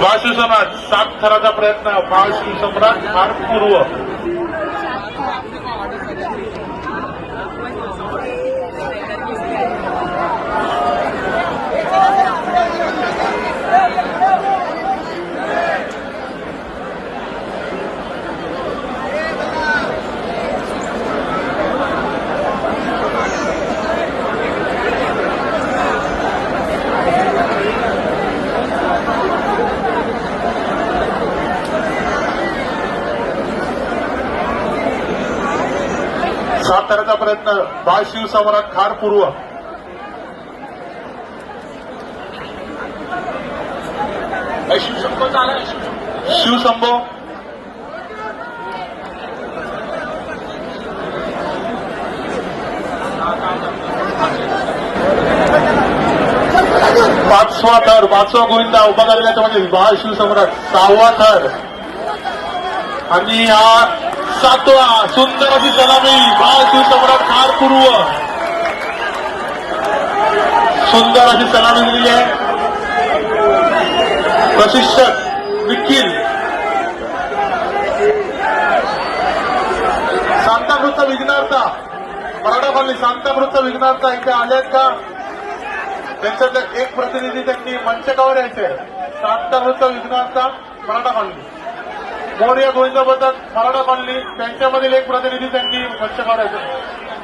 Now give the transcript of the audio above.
વાસુ સમ્રાટ સાત થરાचा પ્રયત્ન વાસુ સમ્રાટ માર્ગ પૂર્વ. थराचा प्रयत्न. महाशिवसम्राट खार पूर्व. शिवसंभव पाचवा थर पाचवा गोविंदा उभा झालेला त्यामध्ये महाशिवसम्राट सहावा थर आणि हा सातवा सुंदर अशी सलामी भारतीय सम्राट खार पूर्व. सुंदर अशी सलामी दिलेली आहे. प्रशिक्षक निखिल सांताक्रूजचा विघ्नार्था. मराठा कॉलनी सांताक्रूजचा विघ्नार्था इथे आल्यात का? त्यांच्यातल्या एक प्रतिनिधी त्यांनी मंचकावर यायचे सांताक्रूजचा विघ्नार्था मराठा कॉलनी मौर्य गोविंद मराठा कॉलनी त्यांच्यामधील एक प्रतिनिधी त्यांनी स्वच्छ करायचं